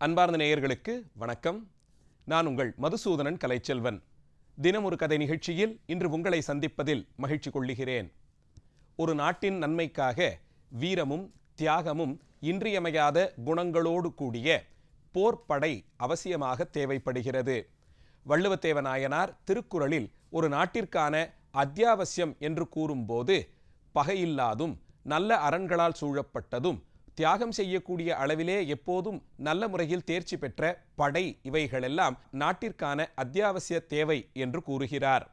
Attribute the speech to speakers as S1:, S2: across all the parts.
S1: அன்பார்ந்த நேயர்களுக்கு வணக்கம். நான் உங்கள் மதுசூதனன் கலைச்செல்வன். தினம் ஒரு கதை நிகழ்ச்சியில் இன்று உங்களை சந்திப்பதில் மகிழ்ச்சி கொள்ளுகிறேன். ஒரு நாட்டின் நன்மைக்காக வீரமும் தியாகமும் இன்றியமையாத குணங்களோடு கூடிய போர்ப்படை அவசியமாக தேவைப்படுகிறது. வள்ளுவத்தேவ நாயனார் திருக்குறளில் ஒரு நாட்டிற்கான அத்தியாவசியம் என்று கூறும்போது பகையில்லாதும் நல்ல அரண்களால் சூழப்பட்டதும் தியாகம் செய்யக்கூடிய அளவிலே எப்போதும் நல்ல முறையில் தேர்ச்சி பெற்ற படை இவைகளெல்லாம் நாட்டிற்கான அத்தியாவசிய தேவை என்று கூறுகிறார்.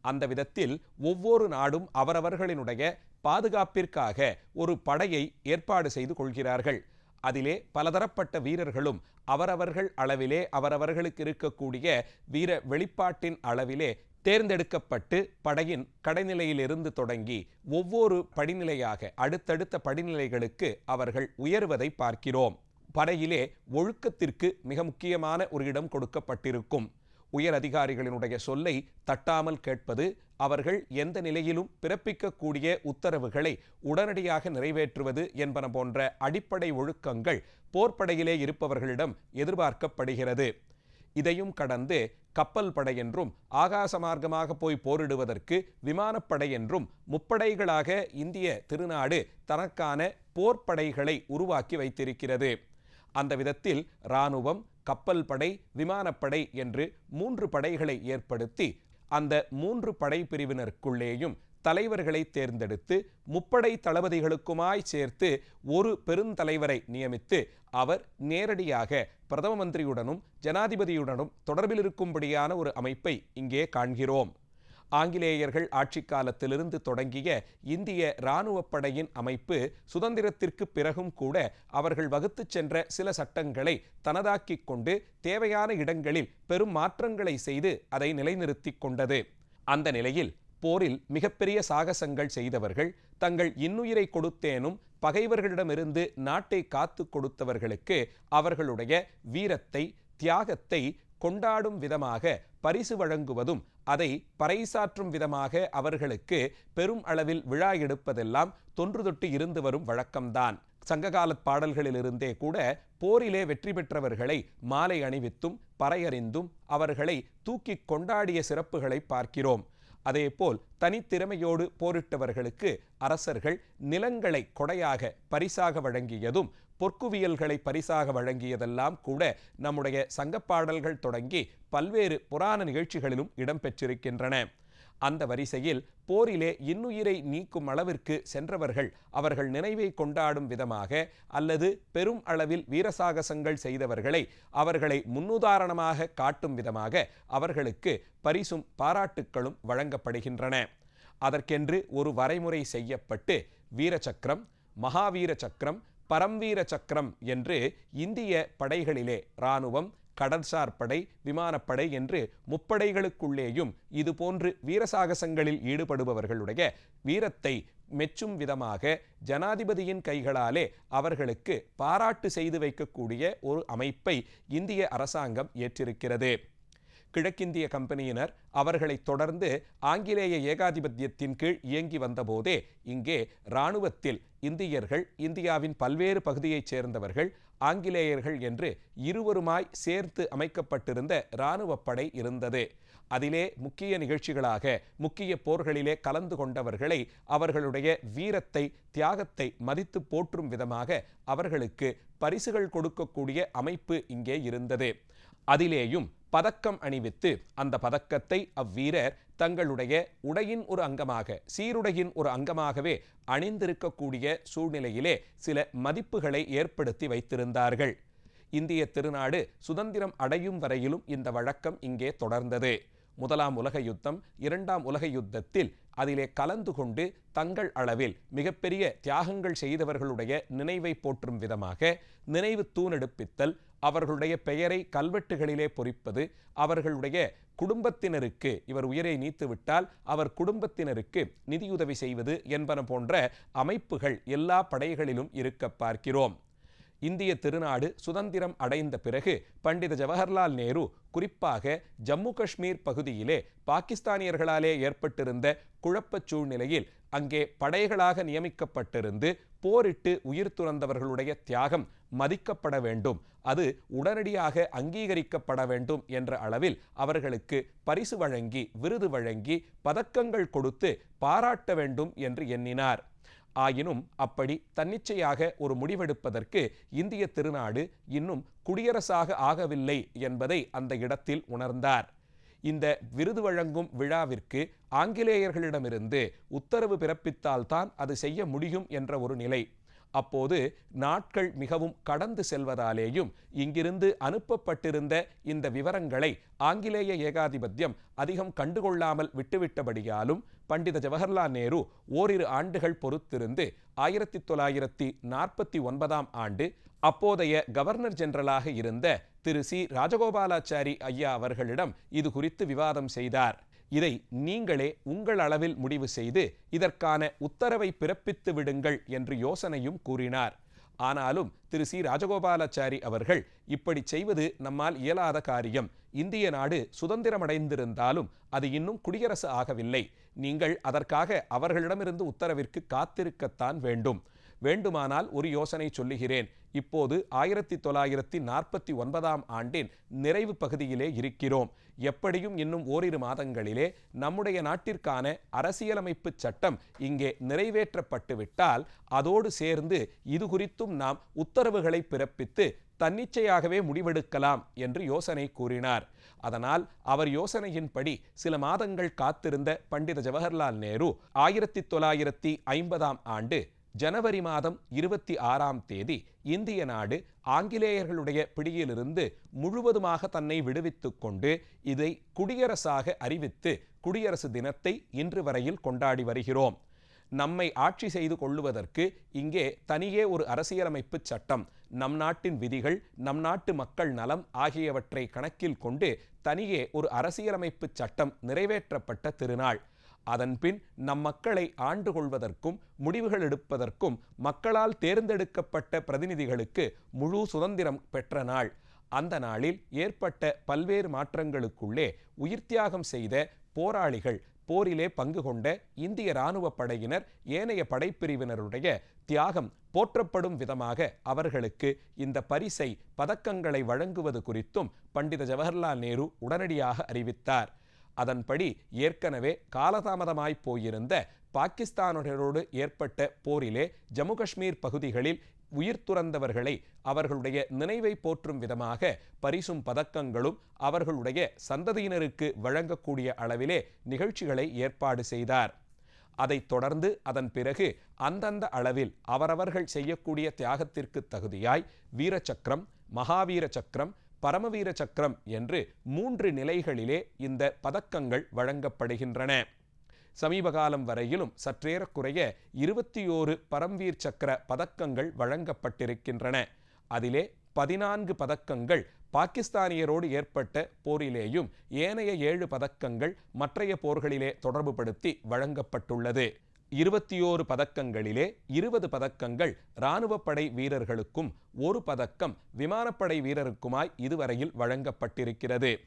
S1: அந்த விதத்தில் ஒவ்வொரு நாடும் அவரவர்களினுடைய பாதுகாப்பிற்காக ஒரு படையை ஏற்பாடு செய்து கொள்கிறார்கள். அதிலே பலதரப்பட்ட வீரர்களும் அவரவர்கள் அளவிலே அவரவர்களுக்கு இருக்கக்கூடிய வீர வெளிப்பாட்டின் அளவிலே தேர்ந்தெடுக்கப்பட்டு படையின் கடைநிலையிலிருந்து தொடங்கி ஒவ்வொரு படிநிலையாக அடுத்தடுத்த படிநிலைகளுக்கு அவர்கள் உயர்வதை பார்க்கிறோம். படையிலே ஒழுக்கத்திற்கு மிக முக்கியமான ஒரு இடம் கொடுக்கப்பட்டிருக்கும். உயர் அதிகாரிகளினுடைய சொல்லை தட்டாமல் கேட்பது அவர்கள் எந்த நிலையிலும் பிறப்பிக்கக்கூடிய உத்தரவுகளை உடனடியாக நிறைவேற்றுவது என்பன போன்ற அடிப்படை ஒழுக்கங்கள் போர்ப்படையிலே இருப்பவர்களிடம் எதிர்பார்க்கப்படுகிறது. இதையும் கடந்து கப்பல் படை என்றும் ஆகாச மார்க்கமாக போய் போரிடுவதற்கு விமானப்படை என்றும் முப்படைகளாக இந்திய திருநாடு தனக்கான போர்ப்படைகளை உருவாக்கி வைத்திருக்கிறது. அந்த விதத்தில் இராணுவம் கப்பல் படை விமானப்படை என்று மூன்று படைகளை ஏற்படுத்தி அந்த மூன்று படை பிரிவினருக்குள்ளேயும் தலைவர்களை தேர்ந்தெடுத்து முப்படை தளபதிகளுக்குமாய் சேர்த்து ஒரு பெருந்தலைவரை நியமித்து அவர் நேரடியாக பிரதம மந்திரியுடனும் ஜனாதிபதியுடனும் தொடர்பில் இருக்கும்படியான ஒரு அமைப்பை இங்கே காண்கிறோம். ஆங்கிலேயர்கள் ஆட்சி காலத்திலிருந்து தொடங்கிய இந்திய இராணுவப்படையின் அமைப்பு சுதந்திரத்திற்கு பிறகும் கூட அவர்கள் வகுத்துச் சென்ற சில சட்டங்களை தனதாக்கிக் கொண்டு தேவையான இடங்களில் பெரும் மாற்றங்களை செய்து அதை நிலைநிறுத்திக் கொண்டது. அந்த நிலையில் போரில் மிகப்பெரிய சாகசங்கள் செய்தவர்கள் தங்கள் இன்னுயிரை கொடுத்தேனும் பகைவர்களிடமிருந்து நாட்டை காத்து கொடுத்தவர்களுக்கு அவர்களுடைய வீரத்தை தியாகத்தை கொண்டாடும் விதமாக பரிசு வழங்குவதும் அதை பறைசாற்றும் விதமாக அவர்களுக்கு பெரும் அளவில் விழா எடுப்பதெல்லாம் தொன்று தொட்டு இருந்து வரும் வழக்கம்தான். சங்ககால பாடல்களிலிருந்தே கூட போரிலே வெற்றி பெற்றவர்களை மாலை அணிவித்தும் பறையறிந்தும் அவர்களை தூக்கி கொண்டாடிய சிறப்புகளை பார்க்கிறோம். அதேபோல் தனித்திறமையோடு போரிட்டவர்களுக்கு அரசர்கள் நிலங்களை கொடையாக பரிசாக வழங்கியதும் பொற்குவியல்களை பரிசாக வழங்கியதெல்லாம் கூட நம்முடைய சங்கப்பாடல்கள் தொடங்கி பல்வேறு புராண நிகழ்ச்சிகளிலும் இடம்பெற்றிருக்கின்றன அந்த வரிசையில் போரிலே இன்னுயிரை நீக்கும் அளவிற்கு சென்றவர்கள் அவர்கள் நினைவை கொண்டாடும் விதமாக அல்லது பெரும் அளவில் வீரசாகசங்கள் செய்தவர்களை அவர்களை முன்னுதாரணமாக காட்டும் விதமாக அவர்களுக்கு பரிசும் பாராட்டுக்களும் வழங்கப்படுகின்றன. அதற்கென்று ஒரு வரைமுறை செய்யப்பட்டு வீரச்சக்கரம் மகாவீர சக்கரம் பரம்வீர சக்கரம் என்று இந்திய படைகளிலே இராணுவம் கடற்சார் படை விமானப்படை என்று முப்படைகளுக்குள்ளேயும் இதுபோன்று வீரசாகசங்களில் ஈடுபடுபவர்களுடைய வீரத்தை மெச்சும் விதமாக ஜனாதிபதியின் கைகளாலே அவர்களுக்கு பாராட்டு செய்து வைக்கக்கூடிய ஒரு அமைப்பை இந்திய அரசாங்கம் ஏற்றிருக்கிறது. கிழக்கிந்திய கம்பெனியினர் அவர்களை தொடர்ந்து ஆங்கிலேய ஏகாதிபத்தியத்தின் கீழ் இயங்கி வந்தபோதே இங்கே இராணுவத்தில் இந்தியர்கள் இந்தியாவின் பல்வேறு பகுதியைச் சேர்ந்தவர்கள் ஆங்கிலேயர்கள் என்று இருவருமாய் சேர்த்து அமைக்கப்பட்டிருந்த இராணுவப்படை இருந்தது. அதிலே முக்கிய நிகழ்ச்சிகளாக முக்கிய போர்களிலே கலந்து கொண்டவர்களை அவர்களுடைய வீரத்தை தியாகத்தை மதித்து போற்றும் விதமாக அவர்களுக்கு பரிசுகள் கொடுக்கக்கூடிய அமைப்பு இங்கே இருந்தது. அதிலேயும் பதக்கம் அணிவித்து அந்த பதக்கத்தை அவ்வீரர் தங்களுடைய உடையின் ஒரு அங்கமாக சீருடையின் ஒரு அங்கமாகவே அணிந்திருக்கக்கூடிய சூழ்நிலையிலே சில மதிப்புகளை ஏற்படுத்தி வைத்திருந்தார்கள். இந்திய திருநாடு சுதந்திரம் அடையும் வரையிலும் இந்த வழக்கம் இங்கே தொடர்ந்தது. முதலாம் உலக யுத்தம் இரண்டாம் உலக யுத்தத்தில் அதிலே கலந்து கொண்டு தங்கள் அளவில் மிகப்பெரிய தியாகங்கள் செய்தவர்களுடைய நினைவை போற்றும் விதமாக நினைவு தூணெடுப்பித்தல் அவர்களுடைய பெயரை கல்வெட்டுகளிலே பொறிப்பது அவர்களுடைய குடும்பத்தினருக்கு இவர் உயிரை நீத்துவிட்டால் அவர் குடும்பத்தினருக்கு நிதியுதவி செய்வது என்பன போன்ற அமைப்புகள் எல்லா படைகளிலும் இருக்க பார்க்கிறோம். இந்திய திருநாடு சுதந்திரம் அடைந்த பிறகு பண்டித ஜவஹர்லால் நேரு குறிப்பாக ஜம்மு காஷ்மீர் பகுதியிலே பாகிஸ்தானியர்களாலே ஏற்பட்டிருந்த குழப்பச் சூழ்நிலையில் அங்கே படைகளாக நியமிக்கப்பட்டிருந்து போரிட்டு உயிர் துறந்தவர்களுடைய தியாகம் மதிக்கப்பட வேண்டும். அது உடனடியாக அங்கீகரிக்கப்பட வேண்டும் என்ற அளவில் அவர்களுக்கு பரிசு வழங்கி விருது வழங்கி பதக்கங்கள் கொடுத்து பாராட்ட வேண்டும் என்று எண்ணினார். ஆயினும் அப்படி தன்னிச்சையாக ஒரு முடிவெடுப்பதற்கு இந்திய திருநாடு இன்னும் குடியரசாக ஆகவில்லை என்பதை அந்த இடத்தில் உணர்ந்தார். இந்த விருது வழங்கும் விழாவிற்கு ஆங்கிலேயர்களிடமிருந்து உத்தரவு பிறப்பித்தால்தான் அது செய்ய முடியும் என்ற ஒரு நிலை. அப்போது நாட்கள் மிகவும் கடந்து செல்வதாலேயும் இங்கிருந்து அனுப்பப்பட்டிருந்த இந்த விவரங்களை ஆங்கிலேய ஏகாதிபத்தியம் அதிகம் கண்டுகொள்ளாமல் விட்டுவிட்டபடியாலும் பண்டித ஜவஹர்லால் நேரு ஓரிரு ஆண்டுகள் பொறுத்திருந்து ஆயிரத்தி தொள்ளாயிரத்தி நாற்பத்தி ஒன்பதாம் ஆண்டு அப்போதைய கவர்னர் ஜெனரலாக இருந்த திரு சி. ராஜகோபாலாச்சாரி ஐயா அவர்களிடம் இது குறித்து விவாதம் செய்தார். இதை நீங்களே உங்கள் அளவில் முடிவு செய்து இதற்கான உத்தரவை பிறப்பித்து விடுங்கள் என்று யோசனையும் கூறினார். ஆனாலும் திரு. சி. ராஜகோபாலாச்சாரி அவர்கள் இப்படி செய்வது நம்மால் இயலாத காரியம். இந்திய நாடு சுதந்திரமடைந்திருந்தாலும் அது இன்னும் குடியரசு ஆகவில்லை. நீங்கள் அதற்காக அவர்களிடமிருந்து உத்தரவிற்கு காத்திருக்கத்தான் வேண்டும். வேண்டுமானால் ஒரு யோசனை சொல்லுகிறேன். இப்போது ஆயிரத்தி தொள்ளாயிரத்தி நாற்பத்தி ஒன்பதாம் ஆண்டின் நிறைவு பகுதியிலே இருக்கிறோம். எப்படியும் இன்னும் ஓரிரு மாதங்களிலே நம்முடைய நாட்டிற்கான அரசியலமைப்பு சட்டம் இங்கே நிறைவேற்றப்பட்டுவிட்டால் அதோடு சேர்ந்து இது குறித்தும் நாம் உத்தரவுகளை பிறப்பித்து தன்னிச்சையாகவே முடிவெடுக்கலாம் என்று யோசனை கூறினார். அதனால் அவர் யோசனையின்படி சில மாதங்கள் காத்திருந்த பண்டித ஜவஹர்லால் நேரு ஆயிரத்தி தொள்ளாயிரத்தி ஐம்பதாம் ஆண்டு ஜனவரி மாதம் இருபத்தி ஆறாம் தேதி இந்திய நாடு ஆங்கிலேயர்களுடைய பிடியிலிருந்து முழுவதுமாக தன்னை விடுவித்துக் கொண்டு இதை குடியரசாக அறிவித்து குடியரசு தினத்தை இன்று வரையில் கொண்டாடி வருகிறோம். நம்மை ஆட்சி செய்து கொள்ளுவதற்கு இங்கே தனியே ஒரு அரசியலமைப்பு சட்டம் நம் நாட்டின் விதிகள் நம் நாட்டு மக்கள் நலம் ஆகியவற்றை கணக்கில் கொண்டு தனியே ஒரு அரசியலமைப்பு சட்டம் நிறைவேற்றப்பட்ட திருநாள். அதன்பின் நம் மக்களை ஆண்டு கொள்வதற்கும் முடிவுகள் எடுப்பதற்கும் மக்களால் தேர்ந்தெடுக்கப்பட்ட பிரதிநிதிகளுக்கு முழு சுதந்திரம் பெற்ற நாள். அந்த நாளில் ஏற்பட்ட பல்வேறு மாற்றங்களுக்குள்ளே உயிர்த்தியாகம் செய்த போராளிகள் போரிலே பங்கு கொண்ட இந்திய இராணுவ படையினர் ஏனைய படைப்பிரிவினருடைய தியாகம் போற்றப்படும் விதமாக அவர்களுக்கு இந்த பரிசை பதக்கங்களை வழங்குவது குறித்தும் பண்டித ஜவஹர்லால் நேரு உடனடியாக அறிவித்தார். அதன்படி ஏற்கனவே காலதாமதமாய் போயிருந்த பாகிஸ்தானுடனோடு ஏற்பட்ட போரிலே ஜம்மு காஷ்மீர் பகுதிகளில் உயிர் துறந்தவர்களை அவர்களுடைய நினைவை போற்றும் விதமாக பரிசும் பதக்கங்களும் அவர்களுடைய சந்ததியினருக்கு வழங்கக்கூடிய அளவிலே நிகழ்ச்சிகளை ஏற்பாடு செய்தார். அதைத் தொடர்ந்து அதன் பிறகு அந்தந்த அளவில் அவரவர்கள் செய்யக்கூடிய தியாகத்திற்கு தகுதியாய் வீரச்சக்கரம் மகாவீர சக்கரம் பரமவீர சக்கரம் என்று மூன்று நிலைகளிலே இந்த பதக்கங்கள் வழங்கப்படுகின்றன. சமீப காலம் வரையிலும் சற்றேறக்குறைய இருபத்தி ஓரு பரம்வீர் சக்கர பதக்கங்கள் வழங்கப்பட்டிருக்கின்றன. அதிலே பதினான்கு பதக்கங்கள் பாகிஸ்தானியரோடு ஏற்பட்ட போரிலேயும் ஏனைய ஏழு பதக்கங்கள் மற்றைய போர்களிலே தொடர்புபடுத்தி வழங்கப்பட்டுள்ளது. இருபத்தி ஓரு பதக்கங்களிலே இருபது பதக்கங்கள் இராணுவப்படை வீரர்களுக்கும் ஒரு பதக்கம் விமானப்படை வீரருக்குமாய் இதுவரையில் வழங்கப்பட்டிருக்கிறது.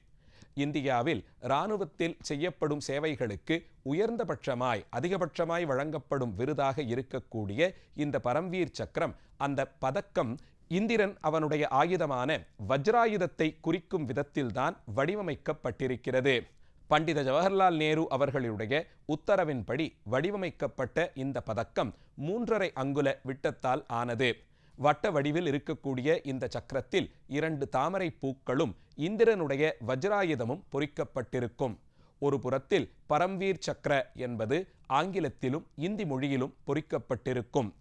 S1: இந்தியாவில் இராணுவத்தில் செய்யப்படும் சேவைகளுக்கு உயர்ந்தபட்சமாய் அதிகபட்சமாய் வழங்கப்படும் விருதாக இருக்கக்கூடிய இந்த பரம்வீர் சக்கரம் அந்த பதக்கம் இந்திரன் அவனுடைய ஆயுதமான வஜ்ராயுதத்தை குறிக்கும் விதத்தில்தான் வடிவமைக்கப்பட்டிருக்கிறது. பண்டித ஜவஹர்லால் நேரு அவர்களுடைய உத்தரவின்படி வடிவமைக்கப்பட்ட இந்த பதக்கம் மூன்றரை அங்குல விட்டத்தால் ஆனது. வட்ட வடிவில் இருக்கக்கூடிய இந்த சக்கரத்தில் இரண்டு தாமரை பூக்களும் இந்திரனுடைய வஜ்ராயுதமும் பொறிக்கப்பட்டிருக்கும். ஒரு புறத்தில் பரம்வீர் சக்கர என்பது ஆங்கிலத்திலும் இந்தி மொழியிலும் பொறிக்கப்பட்டிருக்கும்.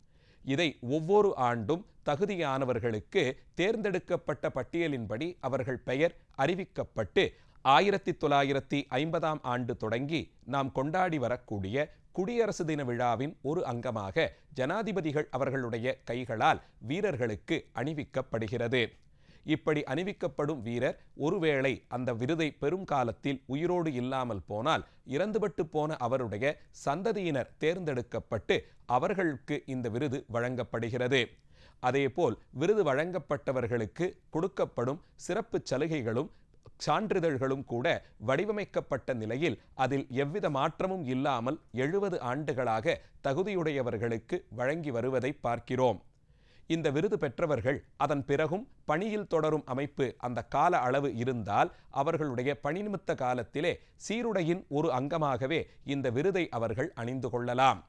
S1: இதை ஒவ்வொரு ஆண்டும் தகுதியானவர்களுக்கு தேர்ந்தெடுக்கப்பட்ட பட்டியலின்படி அவர்கள் பெயர் அறிவிக்கப்பட்டு ஆயிரத்தி தொள்ளாயிரத்தி ஐம்பதாம் ஆண்டு தொடங்கி நாம் கொண்டாடி வரக்கூடிய குடியரசு தின விழாவின் ஒரு அங்கமாக ஜனாதிபதிகள் அவர்களுடைய கைகளால் வீரர்களுக்கு அணிவிக்கப்படுகிறது. இப்படி அணிவிக்கப்படும் வீரர் ஒருவேளை அந்த விருதை பெரும் காலத்தில் உயிரோடு இல்லாமல் போனால் இறந்துபட்டு போன அவருடைய சந்ததியினர் தேர்ந்தெடுக்கப்பட்டு அவர்களுக்கு இந்த விருது வழங்கப்படுகிறது. அதேபோல் விருது வழங்கப்பட்டவர்களுக்கு கொடுக்கப்படும் சிறப்பு சலுகைகளும் சான்றிதழ்களும் கூட வடிவமைக்கப்பட்ட நிலையில் அதில் எவ்வித மாற்றமும் இல்லாமல் எழுபது ஆண்டுகளாக தகுதியுடையவர்களுக்கு வழங்கி வருவதை பார்க்கிறோம். இந்த விருது பெற்றவர்கள் அதன் பிறகும் பணியில் தொடரும் அமைப்பு அந்த கால அளவு இருந்தால் அவர்களுடைய பணிநிமித்த காலத்திலே சீருடையின் ஒரு அங்கமாகவே இந்த விருதை அவர்கள் அணிந்து கொள்ளலாம்.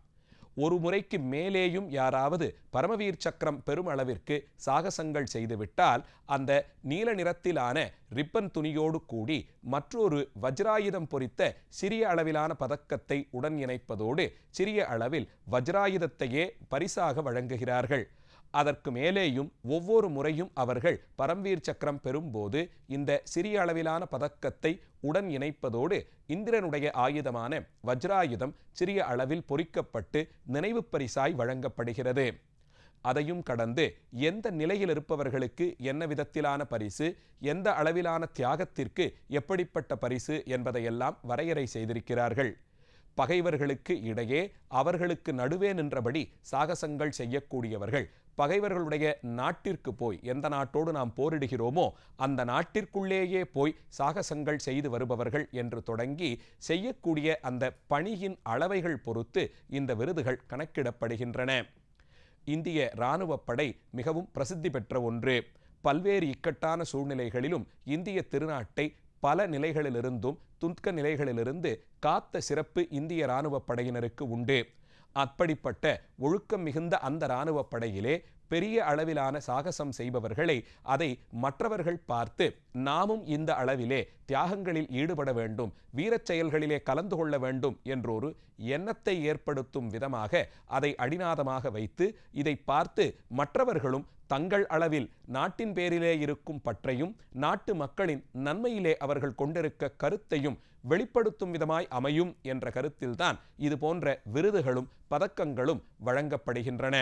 S1: ஒரு முறைக்கு மேலேயும் யாராவது பரமவீர் சக்கரம் பெரும் அளவிற்கு சாகசங்கள் செய்துவிட்டால் அந்த நீல நிறத்திலான ரிப்பன் துணியோடு கூடி மற்றொரு வஜ்ராயுதம் பொறித்த சிறிய அளவிலான பதக்கத்தை உடன் இணைப்பதோடு சிறிய அளவில் வஜ்ராயுதத்தையே பரிசாக வழங்குகிறார்கள். அதற்கு மேலேயும் ஒவ்வொரு முறையும் அவர்கள் பரம்வீர் சக்கரம் பெறும்போது இந்த சிறிய அளவிலான பதக்கத்தை உடன் இணைப்பதோடு இந்திரனுடைய ஆயுதமான வஜ்ராயுதம் சிறிய அளவில் பொறிக்கப்பட்டு நினைவு பரிசாய் வழங்கப்படுகிறது. அதையும் கடந்து எந்த நிலையில் இருப்பவர்களுக்கு என்ன விதத்திலான பரிசு எந்த அளவிலான தியாகத்திற்கு எப்படிப்பட்ட பரிசு என்பதையெல்லாம் வரையறை செய்திருக்கிறார்கள். பகைவர்களுக்கு இடையே அவர்களுக்கு நடுவே நின்றபடி சாகசங்கள் செய்யக்கூடியவர்கள். பகைவர்களுடைய நாட்டிற்கு போய் எந்த நாட்டோடு நாம் போரிடுகிறோமோ அந்த நாட்டிற்குள்ளேயே போய் சாகசங்கள் செய்து வருபவர்கள் என்று தொடங்கி செய்யக்கூடிய அந்த பணியின் அளவைகள் பொறுத்து இந்த விருதுகள் கணக்கிடப்படுகின்றன. இந்திய இராணுவப்படை மிகவும் பிரசித்தி பெற்ற ஒன்று. பல்வேறு இக்கட்டான சூழ்நிலைகளிலும் இந்திய திருநாட்டை பல நிலைகளிலிருந்தும் துன்க நிலைகளிலிருந்து காத்த சிறப்பு இந்திய இராணுவ படையினருக்கு உண்டு. அப்படிப்பட்ட ஒழுக்கம் மிகுந்த அந்த இராணுவ படையிலே பெரிய அளவிலான சாகசம் செய்பவர்களை அதை மற்றவர்கள் பார்த்து நாமும் இந்த அளவிலே தியாகங்களில் ஈடுபட வேண்டும் வீரச் செயல்களிலே கலந்து கொள்ள வேண்டும் என்றொரு எண்ணத்தை ஏற்படுத்தும் விதமாக அதை அடிநாதமாக வைத்து இதை பார்த்து மற்றவர்களும் தங்கள் அளவில் நாட்டின் பேரிலே இருக்கும் பற்றையும் நாட்டு மக்களின் நன்மையிலே அவர்கள் கொண்டிருக்க கருத்தையும் வெளிப்படுத்தும் விதமாய் அமையும் என்ற கருத்தில்தான் இது போன்ற விருதுகளும் பதக்கங்களும் வழங்கப்படுகின்றன.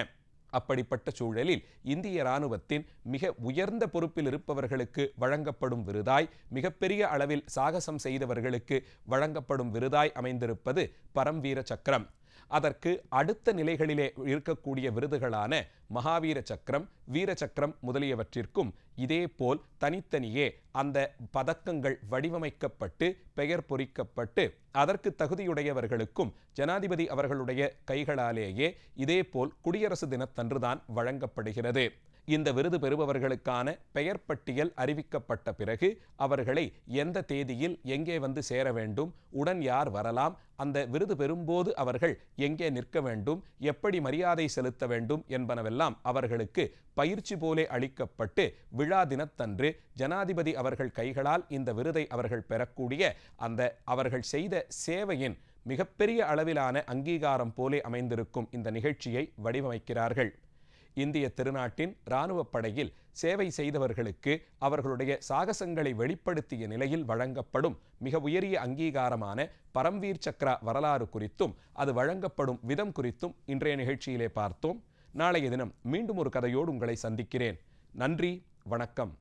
S1: அப்படிப்பட்ட சூழலில் இந்திய இராணுவத்தின் மிக உயர்ந்த பொறுப்பில் இருப்பவர்களுக்கு வழங்கப்படும் விருதாய் மிகப்பெரிய அளவில் சாகசம் செய்தவர்களுக்கு வழங்கப்படும் விருதாய் அமைந்திருப்பது பரம்வீர சக்கரம். அதற்கு அடுத்த நிலைகளிலே இருக்கக்கூடிய விருதுகளான மகாவீர சக்கரம் வீர சக்கரம் முதலியவற்றிற்கும் இதேபோல் தனித்தனியே அந்த பதக்கங்கள் வடிவமைக்கப்பட்டு பெயர் பொறிக்கப்பட்டு அதற்கு தகுதியுடையவர்களுக்கும் ஜனாதிபதி அவர்களுடைய கைகளாலேயே இதேபோல் குடியரசு தினத்தன்றுதான் வழங்கப்படுகிறது. இந்த விருது பெறுபவர்களுக்கான பெயர் பட்டியல் அறிவிக்கப்பட்ட பிறகு அவர்களை எந்த தேதியில் எங்கே வந்து சேர வேண்டும் உடன் யார் வரலாம் அந்த விருது பெறும்போது அவர்கள் எங்கே நிற்க வேண்டும் எப்படி மரியாதை செலுத்த வேண்டும் என்பனவெல்லாம் அவர்களுக்கு பயிற்சி போலே அளிக்கப்பட்டு விழா தினத்தன்று ஜனாதிபதி அவர்கள் கைகளால் இந்த விருதை அவர்கள் பெறக்கூடிய அந்த அவர்கள் செய்த சேவையின் மிகப்பெரிய அளவிலான அங்கீகாரம் போலே அமைந்திருக்கும் இந்த நிகழ்ச்சியை வடிவமைக்கிறார்கள். இந்திய திருநாட்டின் இராணுவ படையில் சேவை செய்தவர்களுக்கு அவர்களுடைய சாகசங்களை வெளிப்படுத்திய நிலையில் வழங்கப்படும் மிக உயரிய அங்கீகாரமான பரம்வீர் சக்ரா வரலாறு குறித்தும் அது வழங்கப்படும் விதம் குறித்தும் இன்றைய நிகழ்ச்சியிலே பார்த்தோம். நாளைய தினம் மீண்டும் ஒரு கதையோடு உங்களை சந்திக்கிறேன். நன்றி வணக்கம்.